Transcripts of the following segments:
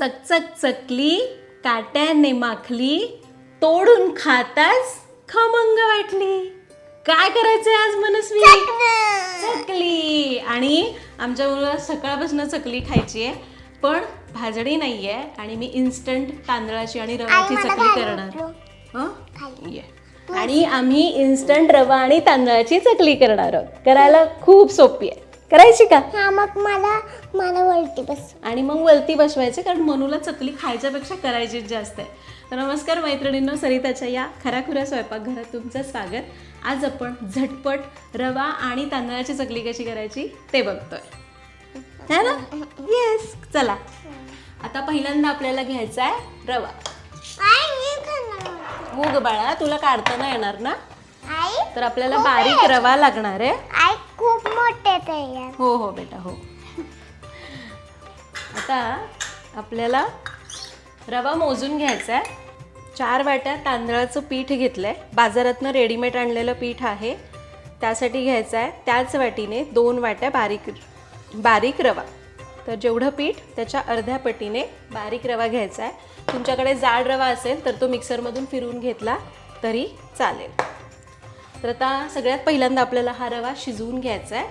चकचक चकली काट्याने माखली तोडून खाताच खमंग वाटली. काय करायचंय आज मनस्वी? चकली. आणि आमच्या मुलं सकाळपासून चकली खायची आहे पण भाजडी नाहीये आणि मी इन्स्टंट तांदळाची आणि रव्याची चकली करणार. हं? ये. आणि आम्ही इन्स्टंट रवा आणि तांदळाची चकली करणार आहोत. करायला खूप सोपी आहे. करायची का? हा मग मला मला वरती बस. आणि मग वरती बसवायचे कारण मनूला चकली खायच्यापेक्षा करायचीच जास्त आहे. तर नमस्कार मैत्रिणींनो सरिताच्या या खऱ्याखुऱ्या स्वयंपाकघरात तुमचं स्वागत. आज आपण झटपट रवा आणि तांदळाची चकली कशी करायची ते बघतोय. है ना? येस चला. आता पहिल्यांदा आपल्याला घ्यायचा आहे रवा. आई मी खाणार हो ग बाळा तुला काढता येणार ना? आई? तर आपल्याला बारीक रवा लागणार आहे. आई मोठे तयार हो हो बेटा हो. आता आपल्याला रवा मोजून घ्यायचा आहे चार वाट्या तांदळाचं पीठ घेतलं आहे बाजारातनं रेडीमेड आणलेलं पीठ आहे. त्यासाठी घ्यायचं आहे त्याच वाटीने दोन वाट्या बारीक बारीक रवा. तर जेवढं पीठ त्याच्या अर्ध्या पटीने बारीक रवा घ्यायचा आहे तुमच्याकडे जाड रवा असेल तर तो मिक्सरमधून फिरवून घेतला तरी चालेल. तर आता सगळ्यात पहिल्यांदा आपल्याला हा रवा शिजवून घ्यायचा आहे.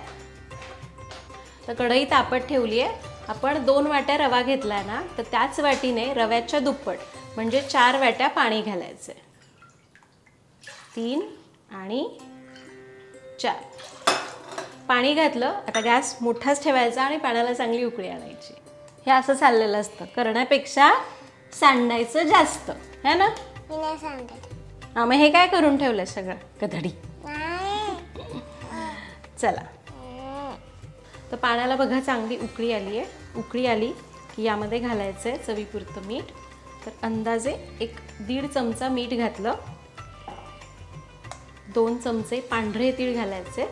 तर कढई तापत ठेवली आहे. आपण दोन वाट्या रवा घेतला ना तर त्याच वाटीने रव्याच्या दुप्पट म्हणजे चार वाट्या पाणी घालायचं तीन आणि चार. पाणी घातलं आता गॅस मोठाच ठेवायचा आणि पाण्याला चांगली उकळी आणायची. हे असं चाललेलं असतं. करण्यापेक्षा सांडायचं जास्त. है ना? मी हा मग हे काय करून ठेवलं सगळं? कधडी चला. तर पाण्याला बघा चांगली उकळी आली आहे उकळी आली की यामध्ये घालायचं आहे चवीपुरतं मीठ. तर अंदाजे एक दीड चमचा मीठ घातलं. दोन चमचे पांढरे तीळ घालायचे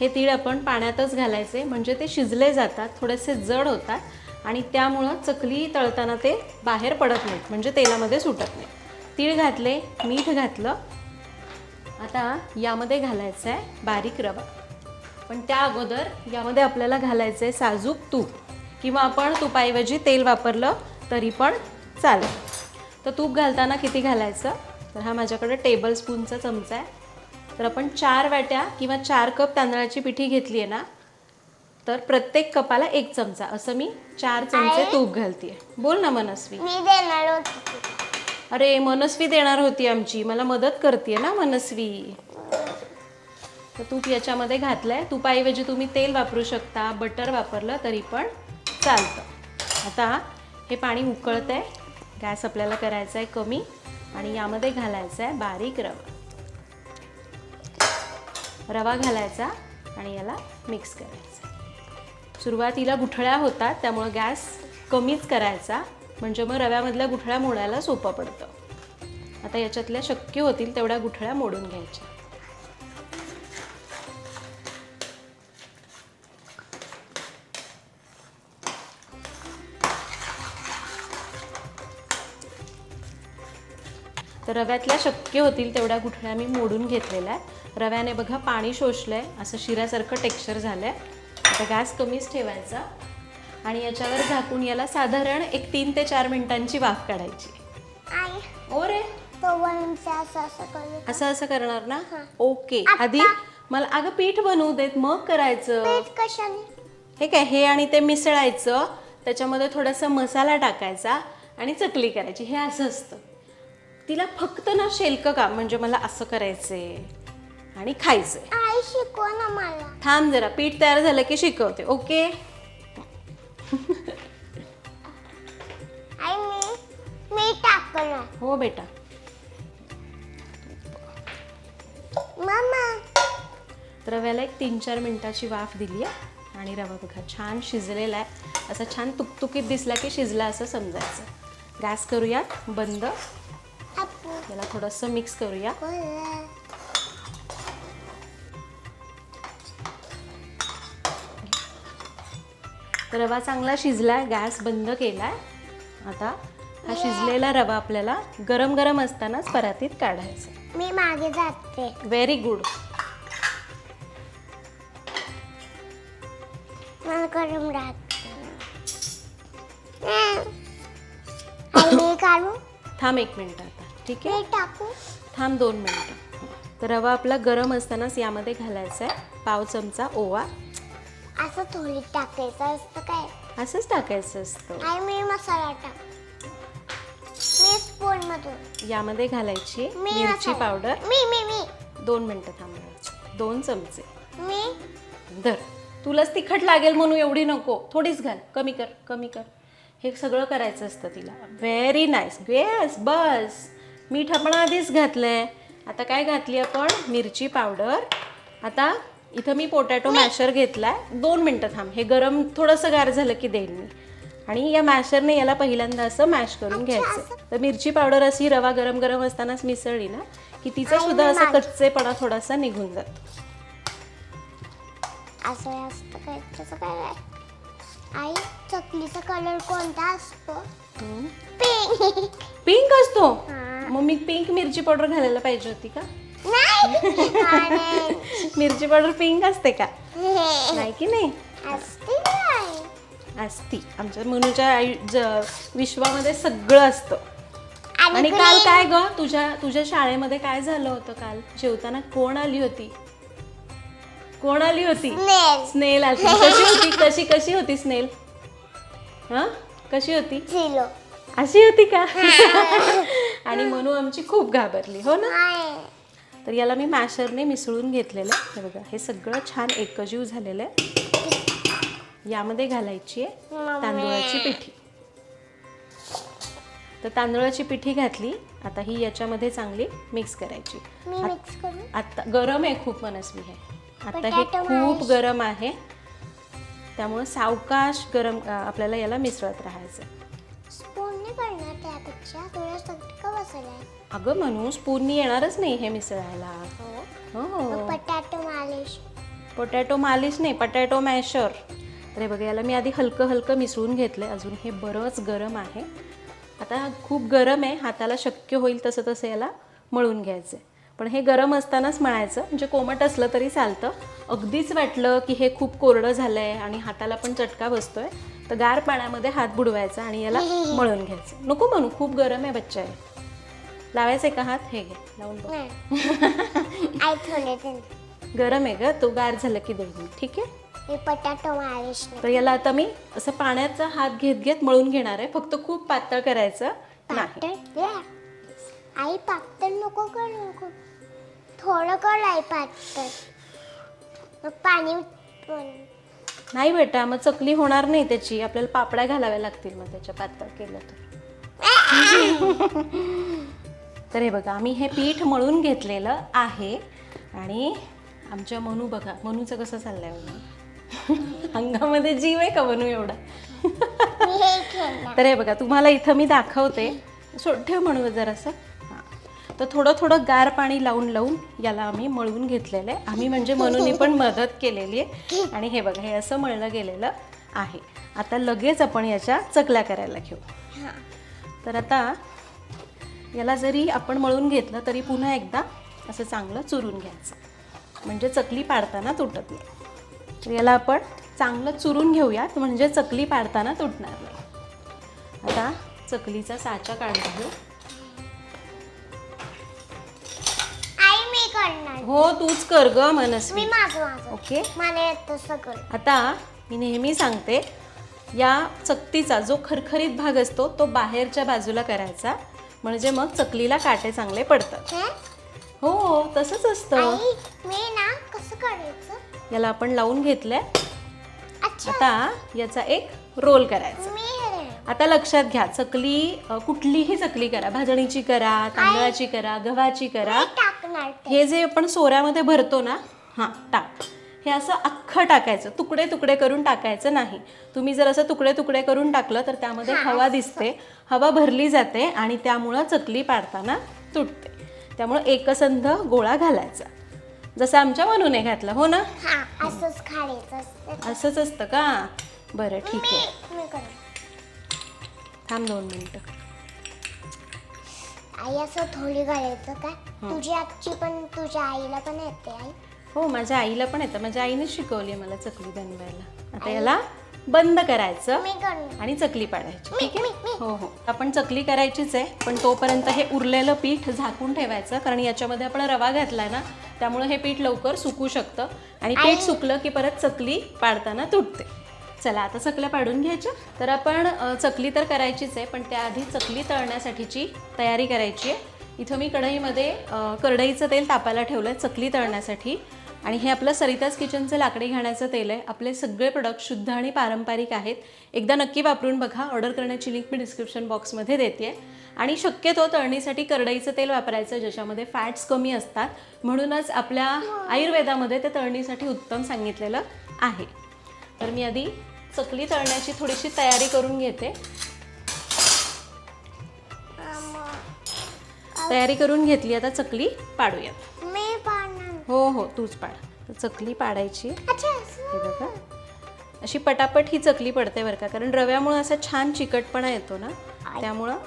हे तीळ आपण पाण्यातच घालायचे म्हणजे ते शिजले जातात थोडेसे जड होतात आणि त्यामुळं चकली तळताना ते बाहेर पडत नाहीत. म्हणजे तेलामध्ये सुटत नाही तीळ घातले मीठ घातलं. आता यामध्ये घालायचं आहे बारीक रवा. पण त्या अगोदर यामध्ये आपल्याला घालायचं आहे साजूक तूप. किंवा आपण तुपाऐवजी तेल वापरलं तरी पण चालेल. तर तूप घालताना किती घालायचं? तर हा माझ्याकडे टेबल स्पूनचा चमचा आहे. तर आपण चार वाट्या किंवा चार कप तांदळाची पिठी घेतली आहे ना तर प्रत्येक कपाला एक चमचा. असं मी चार चमचे तूप घालते बोल ना मनस्वी. मी देणार अरे मनस्वी देणार होती आमची. मला मदत करते ना मनस्वी. तर तूप याच्यामध्ये घातलंय. तुपाऐवजी तुम्ही तेल वापरू शकता बटर वापरलं तरी पण चालतं. आता हे पाणी उकळत आहे गॅस आपल्याला करायचा आहे कमी आणि यामध्ये घालायचा आहे बारीक रवा. रवा घालायचा आणि याला मिक्स करायचा. सुरुवातीला गुठळ्या होतात त्यामुळं गॅस कमीच करायचा. म्हणजे मग रव्यामधल्या गुठळ्या मोडायला सोपं पडतं. आता याच्यातल्या शक्य होतील तेवढ्या गुठळ्या मोडून घ्यायच्या. तर रव्यातल्या शक्य होतील तेवढ्या गुठळ्या मी मोडून घेतलेल्या रव्याने बघा पाणी शोषलं आहे असं शिऱ्यासारखं टेक्स्चर झालं आहे आता गॅस कमीच ठेवायचा. आणि याच्यावर झाकून याला साधारण एक तीन ते चार मिनिटांची वाफ काढायची. ओ रे? तो वरचा असं असं करू. असं असं करणार ना? ओके. आधी मला अगं पीठ बनवू देत मग करायचं. हे काय हे आणि ते मिसळायचं. त्याच्यामध्ये थोडासा मसाला टाकायचा आणि चकली करायची. हे असं असतं. तिला फक्त ना शेलकं काम म्हणजे मला असं करायचंय आणि खायचंय. थांब जरा पीठ तयार झालं की शिकवते. ओके? हो बेटा. मामा. रव्याला एक तीन चार मिनिटाची वाफ दिली आहे. आणि रवा बघा छान शिजलेला आहे. असा छान तुकतुकीत दिसला की शिजला असं समजायचं. गॅस करूया बंद. आपू. याला थोडंसं मिक्स करूया रवा चांगला शिजला गॅस बंद केला आता हा शिजलेला रवा आपल्याला गरम गरम असतानाच परातीत काढायचा. मी मागे जाते. व्हेरी गुड मला गरम राहत. थांब एक मिनटं आता ठीक आहे? टाकू? थांब दोन मिनटं. तर रवा आपला गरम असतानाच यामध्ये घालायचा आहे. पाव चमचा ओवा. असं थोडी टाकायचं असतं काय? असंच टाकायचं असतं. आई मी मसाला टाक. यामध्ये घालायची मी मिरची. पावडर. मी मी मी. दोन मिनटं थांबायची दोन चमचे. मी? धर. तुलाच तिखट लागेल म्हणून एवढी नको. थोडीच घाल. कमी कर कमी कर. हे सगळं करायचं असतं तिला. व्हेरी नाईस बेस बस. मीठ आपण आधीच घातलंय. आता काय घातली आपण? मिरची पावडर. आता इथं मी पोटॅटो मॅशर घेतलाय. दोन मिनटं थांब. हे गरम थोडंसं गार झालं की देईन मी. आणि या मॅशरने याला पहिल्यांदा असं मॅश करून घ्यायचं. तर मिरची पावडर अशी रवा गरम गरम असतानाच मिसळली ना की तिचा सुद्धा असा कच्चेपणा थोडासा निघून जातो. असं असतं काय त्याचं काय आहे? आई कलर कोणता असतो. पिंक पिंक असतो. मग मी पिंक मिरची पावडर घालायला पाहिजे होती का? नाही. मिरची पावडर पिंक असते का. नाही की नाही? असते असती. आमच्या मनूच्या आई ज- विश्वामध्ये सगळं असतं. आणि काल green. काय ग? तुझ्या तुझ्या शाळेमध्ये काय झालं होतं काल? जेवताना कोण आली होती? कोण आली होती. स्नेल. आली. कशी होती? कशी कशी होती स्नेल? हा? कशी होती? झिलो अशी होती का? आणि मनू आमची खूप घाबरली हो ना? नाही तर याला मी मॅशरने मिसळून घेतलेलं. आहे हे बघा हे सगळं छान एकजीव झालेलं आहे. यामध्ये घालायची आहे. तांदूळाची पिठी. तर तांदूळाची पिठी घातली. आता ही याच्यामध्ये चांगली मिक्स करायची. मी मिक्स करू? आता गरम आहे खूप मनस्वी हे आता हे खूप. गरम आहे. त्यामुळं सावकाश गरम आपल्याला याला मिसळत राहायचं अगं म्हणून स्पूननी येणारच नाही हे मिसळायला. हो? पटाटो मालिश. पोटॅटो मालिश नाही पटॅटो मॅशर तर हे बघा याला मी आधी हलकं हलकं मिसळून घेतलं आहे अजून हे बरंच गरम आहे. आता खूप गरम आहे. हाताला शक्य होईल तसं तसं याला मळून घ्यायचं आहे पण हे गरम असतानाच मळायचं. म्हणजे कोमट असलं तरी चालतं. अगदीच वाटलं की हे खूप कोरडं झालं आहे आणि हाताला पण चटका बसतोय. तर गार पाण्यामध्ये हात बुडवायचा आणि याला मळून घ्यायचं. नको म्हणू खूप गरम आहे बच्चा आहे लावायचं आहे का हात? हे घे. लावून गरम आहे ग. तो गार झालं की देईन मी, ठीक आहे? मी पटाटो मालिश तर याला आता मी असं पाण्याचा हात घेत घेत मळून घेणार आहे. फक्त खूप पातळ करायचं नाही. पातळ? दे. आई पातळ नको करू नको. थोडं कर आई पातळ. मग पाणी पण. नाही बेटा मग चकली होणार नाही त्याची. आपल्याला पापड्या घालाव्या लागतील मग त्याच्या पातळ केलं तर. तर हे बघा आम्ही हे पीठ मळून घेतलेलं आहे. आणि आमच्या मनू बघा मनूचं कसं चाललंय बघा. अंगामध्ये जीव आहे का मनू एवढा? तर हे बघा तुम्हाला इथं मी दाखवते. सो ठेव म्हणू जरासं. हां. तर थोडं थोडं गार पाणी लावून लावून याला आम्ही मळून घेतलेलं आहे. आम्ही म्हणजे म्हणून पण मदत केलेली आहे. आणि हे बघा हे असं मळलं गेलेलं आहे. आता लगेच आपण याच्या चकल्या करायला घेऊ. हां. तर आता याला जरी आपण मळून घेतलं तरी पुन्हा एकदा असं चांगलं चुरून घ्यायचं. म्हणजे चकली पाडताना तुटत नाही. तर याला आपण चांगलं चुरून घेऊयात म्हणजे चकली पाडताना तुटणार नाही. आता चकलीचा साचा काढून घेऊ. हो तूच कर ग मनस्वी. ओके? मला येतं सगळं आता मी नेहमी सांगते या चकतीचा जो खरखरीत भाग असतो तो बाहेरच्या बाजूला करायचा. म्हणजे मग चकलीला काटे चांगले पडतात. हे? हो तसंच असतं. मी ना कसं करायचं? याला आपण लावून घेतलंय. आता याचा एक रोल करायचा. आता लक्षात घ्या चकली कुठलीही चकली करा. भाजणीची करा तांदळाची करा गव्हाची करा. हे जे आपण सोऱ्यामध्ये भरतो ना हां टाक. हे असं अख्खं टाकायचं. तुकडे तुकडे करून टाकायचं नाही. तुम्ही जर असं तुकडे तुकडे करून टाकलं तर त्यामध्ये हवा दिसते. हवा भरली जाते आणि त्यामुळं चकली पाडताना तुटते. त्यामुळं एकसंध गोळा घालायचा. जसं आमच्या मनूने घातलं हो ना? हा असंच खायचं असतं. असंच असतं का? बरं ठीक आहे. मी मी करणार थांब दोन मिनटं. आई असं थोडी करायचं काय तुझी आजची पण तुझ्या आईला पण येते आई. हो माझ्या आईला पण येतं. माझ्या आईने शिकवली मला चकली बनवायला. आता याला बंद करायचं मी करणार. आणि चकली पाडायची ठीक आहे? हो हो. आपण चकली करायचीच आहे पण तोपर्यंत हे उरलेलं पीठ झाकून ठेवायचं कारण याच्यामध्ये आपण रवा घातलाय ना त्यामुळे हे पीठ लवकर सुकू शकतं. आणि पीठ सुकलं की परत चकली पाडताना तुटते. चला आता चकल्या पाडून घ्यायच्या. तर आपण चकली तर करायचीच आहे पण त्याआधी चकली तळण्यासाठीची तयारी करायची आहे. इथं मी कढईमध्ये अ, करडईचं तेल तापायला ठेवलं आहे चकली तळण्यासाठी. आणि हे आपलं सरिताज किचनचं लाकडी घाण्याचं तेल आहे. आपले सगळे प्रोडक्ट शुद्ध आणि पारंपरिक आहेत. एकदा नक्की वापरून बघा. ऑर्डर करण्याची लिंक मी डिस्क्रिप्शन बॉक्समध्ये देते. आणि शक्यतो तळणीसाठी करडईचं तेल वापरायचं ज्याच्यामध्ये फॅट्स कमी असतात. म्हणूनच आपल्या आयुर्वेदामध्ये ते तळणीसाठी उत्तम सांगितलेलं आहे. तर मी आधी चकली तळण्याची थोडीशी तयारी करून घेते. तयारी करून घेतली. आता चकली पाडूयात. हो हो तूच पाड. तर चकली पाडायची. हे बघा. अशी पटापट ही चकली पडते बरं का. कारण रव्यामुळं असा छान चिकटपणा येतो ना. त्यामुळं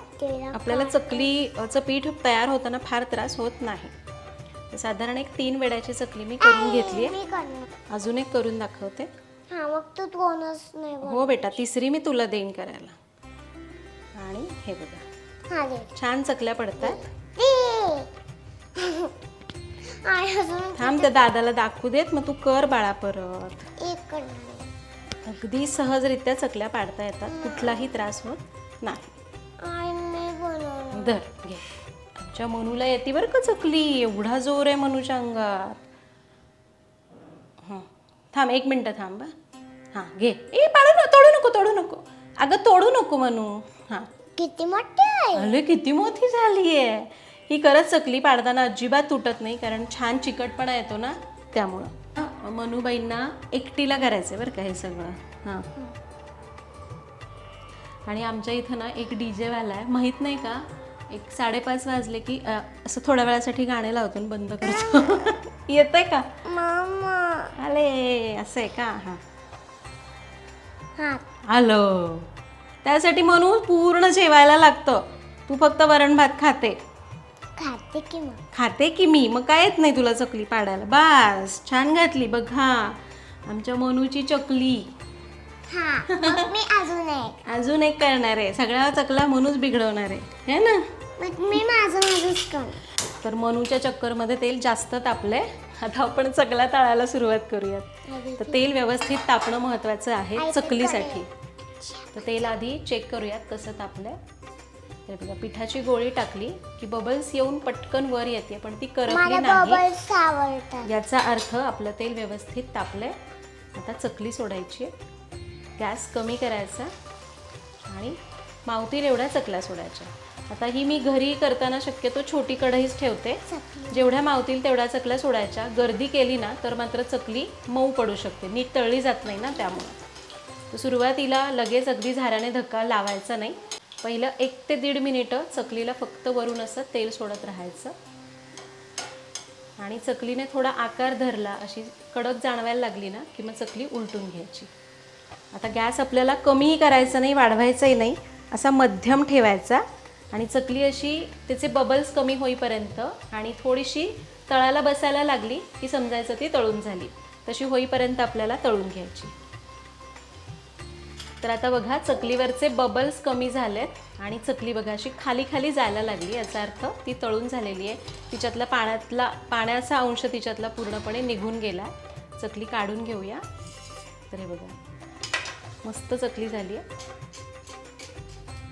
आपल्याला चकलीचं पीठ तयार होताना फार त्रास होत नाही. तर साधारण एक तीन वेळाची चकली मी करून घेतली अजून एक करून दाखवते. हा हो बेटा तिसरी मी तुला देईन करायला. आणि हे बघा. हा छान चकल्या पडतात. अजून थांब त्या दादाला दाखवू देत मग तू कर बाळा परत. एक करणार आहे. अगदी सहजरित्या चकल्या पाडता येतात कुठलाही त्रास होत नाही. आणि मी बनवणार. धर घे. आमच्या मनूला येते बरं का चकली एवढा जोर आहे मनूच्या अंगात. हं थांब एक मिनटं थांब हं. हां घे. ए पाडू नको तोडू नको तोडू नको. अगं तोडू नको मनू. हां. किती मोठी आहे? अरे किती मोठी झाली आहे ही खरंच चकली पाडताना अजिबात तुटत नाही कारण छान चिकटपणा येतो ना त्यामुळं. मनुबाईंना एकटीला करायचं आहे बरं का हे सगळं. हां. आणि आमच्या इथं ना एक डी जेवाला आहे. माहीत नाही का? एक साडेपाच वाजले की अ, असं थोड्या वेळासाठी गाणे लावतो आणि बंद करतो. येतंय का? मामा. आले असं आहे का? हां. हा. आलो त्यासाठी म्हणून पूर्ण जेवायला लागतं. तू फक्त वरण भात खाते. खाते की मग? खाते की मी? मग काय येत नाही तुला चकली पाडायला? बास छान घातली बघ हा. आमच्या मनूची चकली. हा मग मी अजून एक. अजून एक करणार आहे. सगळ्या चकला मनूच बिघडवणार आहे. है ना? मग मी माझं माझंच करणार. तर मनूच्या चक्करमध्ये तेल जास्त तापलंय. आता आपण चकला तळायला सुरुवात करूयात. तर तेल व्यवस्थित तापणं महत्वाचं आहे चकलीसाठी. तर तेल आधी चेक करूयात कसं तापलंय. तर बघा पिठाची गोळी टाकली की बबल्स येऊन पटकन वर येते पण ती करपली नाही. याचा अर्थ आपलं तेल व्यवस्थित तापलंय. आता चकली सोडायची गॅस कमी करायचा आणि मावतील एवढ्या चकल्या सोडायच्या. आता ही मी घरी करताना शक्यतो छोटी कढईच ठेवते. जेवढ्या मावतील तेवढ्या चकल्या सोडायच्या. गर्दी केली ना तर मात्र चकली मऊ पडू शकते. नीट तळली जात नाही ना त्यामुळं. तर सुरुवातीला लगेच अगदी झाऱ्याने धक्का लावायचा नाही. पहिलं एक ते दीड मिनिटं चकलीला फक्त वरून असं तेल सोडत राहायचं. आणि चकलीने थोडा आकार धरला अशी कडक जाणवायला लागली ना की मग चकली उलटून घ्यायची. आता गॅस आपल्याला कमीही करायचा नाही वाढवायचाही नाही असा मध्यम ठेवायचा. आणि चकली अशी त्याचे बबल्स कमी होईपर्यंत आणि थोडीशी तळाला बसायला लागली की समजायचं ती तळून झाली. तशी होईपर्यंत आपल्याला तळून घ्यायची. तर आता बघा चकलीवरचे बबल्स कमी झालेत आणि चकली बघा अशी खाली खाली जायला लागली याचा अर्थ ती तळून झालेली आहे. तिच्यातला पाण्यातला पाण्याचा अंश तिच्यातला पूर्णपणे निघून गेला. चकली काढून घेऊया. तर हे बघा मस्त चकली झाली आहे.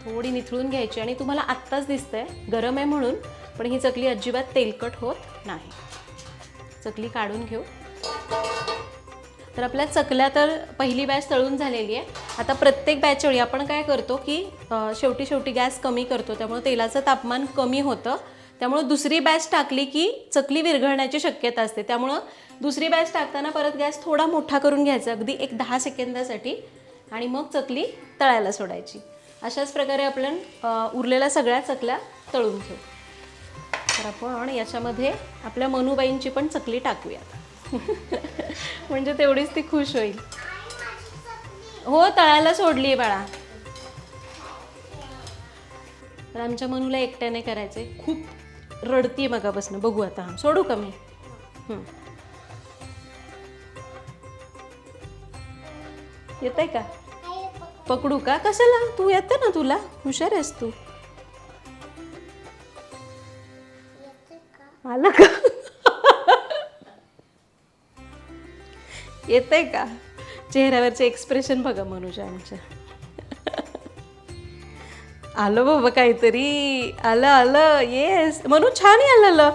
थोडी निथळून घ्यायची आणि तुम्हाला आत्ताच दिसतंय गरम आहे म्हणून पण ही चकली अजिबात तेलकट होत नाही. चकली काढून घेऊ. तर आपल्या चकल्या तर पहिली बॅच तळून झालेली आहे. आता प्रत्येक बॅचवेळी आपण काय करतो की शेवटी शेवटी गॅस कमी करतो. त्यामुळे तेलाचं तापमान कमी होतं. त्यामुळं दुसरी बॅच टाकली की चकली विरघळण्याची शक्यता असते. त्यामुळं दुसरी बॅच टाकताना परत गॅस थोडा मोठा करून घ्यायचा. अगदी एक दहा सेकंदासाठी. आणि मग चकली तळायला सोडायची. अशाच प्रकारे आपण उरलेल्या सगळ्या चकल्या तळून घेऊ. तर आपण याच्यामध्ये आपल्या मनुबाईंची पण चकली टाकूयात. म्हणजे तेवढीच ती खुश होईल. हो तळायला सोडली आहे बाळा. तर आमच्या मनूला एकट्याने करायचे. खूप रडतीये मगापासून. बघू आता सोडू का मी? येत येतंय का? पकडू का? कशाला? तू येते ना तुला? हुशार आहेस तू. येते का? येत आहे येतंय का? चेहऱ्यावरचे एक्सप्रेशन बघा मनुजा आमच्या. आलं बाबा काहीतरी. आलं आलं. येस म्हणून छान आलं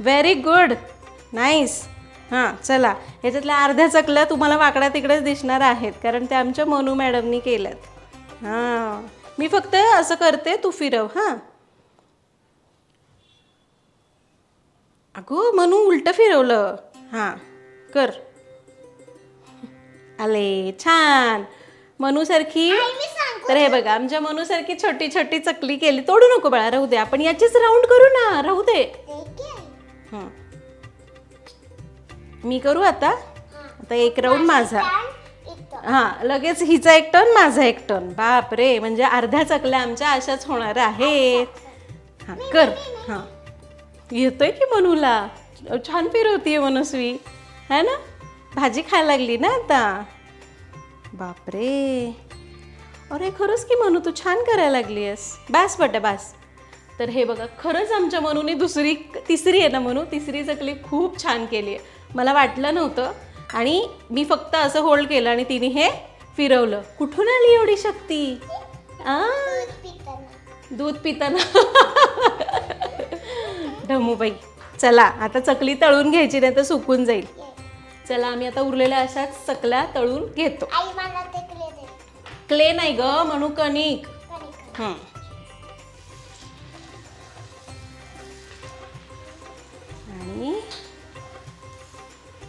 व्हेरी गुड नाईस हां चला. ह्याच्यातल्या अर्ध्या चकल्या तुम्हाला वाकड्या तिकडेच दिसणार आहेत कारण त्या आमच्या मनू मॅडमनी केल्यात. हां. मी फक्त असं करते तू फिरव हां. अगो मनू उलटं फिरवलं. हां. कर. आले छान. मनूसारखी तर हे बघा आमच्या मनूसारखी छोटी छोटी चकली केली. तोडू नको बाळा राहू दे. आपण याचीच राऊंड करू ना राहू दे. हं. मी करू आता? आता एक राऊंड माझा हां लगेच हिचा एक टर्न माझा एक टर्न बाप रे म्हणजे अर्ध्या चकल्या आमच्या अशाच होणार आहेत. हां कर. हां. येतोय की मनूला? छान फिरवतीये मनस्वी. है ना? भाजी खायला लागली ना आता? बापरे. अरे खरंच की मनू तू छान करायला लागली आहेस बास बटे बास. तर हे बघा खरंच आमच्या मनूने दुसरी तिसरी आहे ना मनू? तिसरी चकली खूप छान केली आहे. मला वाटलं नव्हतं. आणि मी फक्त असं होल्ड केलं आणि तिने हे फिरवलं. कुठून आली एवढी शक्ती? आ? दूध पिताना. ढमूबाई चला आता चकली तळून घ्यायची नाही तर सुकून जाईल. चला आम्ही आता उरलेल्या अशाच चकल्या तळून घेतो क्ले नाही ग म्हणू कणिक. हं.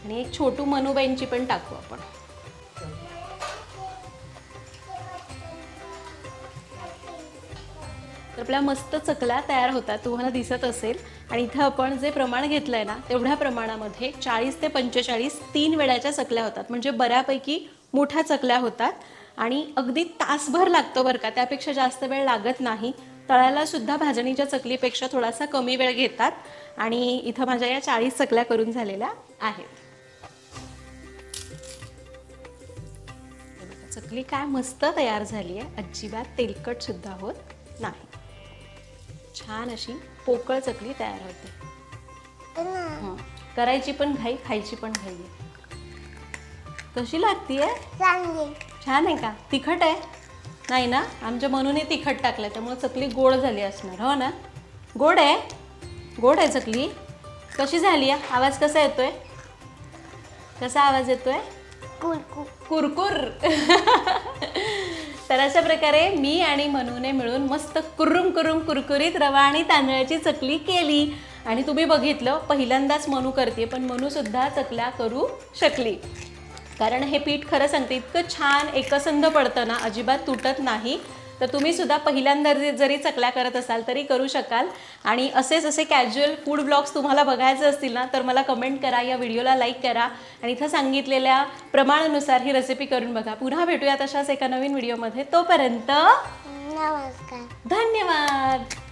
आणि एक छोटू मनुबाईंची पण टाकू आपण तर आपल्या मस्त चकल्या तयार होतात तुम्हाला दिसत असेल. आणि इथं आपण जे प्रमाण घेतलं आहे ना तेवढ्या प्रमाणामध्ये चाळीस ते पंचेचाळीस तीन वेळाच्या चकल्या होतात. म्हणजे बऱ्यापैकी मोठ्या चकल्या होतात. आणि अगदी तासभर लागतो बरं का त्यापेक्षा जास्त वेळ लागत नाही. तळ्याला सुद्धा भाजणीच्या चकलीपेक्षा थोडासा कमी वेळ घेतात. आणि इथं माझ्या या चाळीस चकल्या करून झालेल्या आहेत. चकली काय मस्त तयार झाली आहे अजिबात तेलकट सुद्धा होत नाही. छान अशी पोकळ चकली तयार होते. हं. करायची पण घाई खायची पण घाई आहे. कशी लागतीये? चांगली. छान आहे का? तिखट आहे? नाही ना? आमच्या मनूने तिखट टाकलं त्यामुळे चकली गोड झाली असणार. हो ना? गोड आहे? गोड आहे चकली. कशी झाली आहे? आवाज कसा येतोय? कसा आवाज येतोय? कुरकू कुरकुर. तर अशा प्रकारे मी आणि मनूने मिळून मस्त कुर्रुम कुरुम कुरकुरीत रवा आणि तांदळाची चकली केली. आणि तुम्ही बघितलं पहिल्यांदाच मनू करते पण मनूसुद्धा चकल्या करू शकली. कारण हे पीठ खरं सांगते इतकं छान एकसंध पडतं ना अजिबात तुटत नाही. तर तुम्ही सुद्धा पहिल्यांदा जरी- जरी चकल्या करत असाल तरी करू शकाल. आणि असेच असे कॅज्युअल फूड ब्लॉग्स तुम्हाला बघायचे असतील ना तर मला कमेंट करा या व्हिडिओला लाईक करा. आणि इथं सांगितलेल्या प्रमाणानुसार ही रेसिपी करून बघा. पुन्हा भेटूया तशाच एका नवीन व्हिडिओमध्ये तोपर्यंत नमस्कार. धन्यवाद!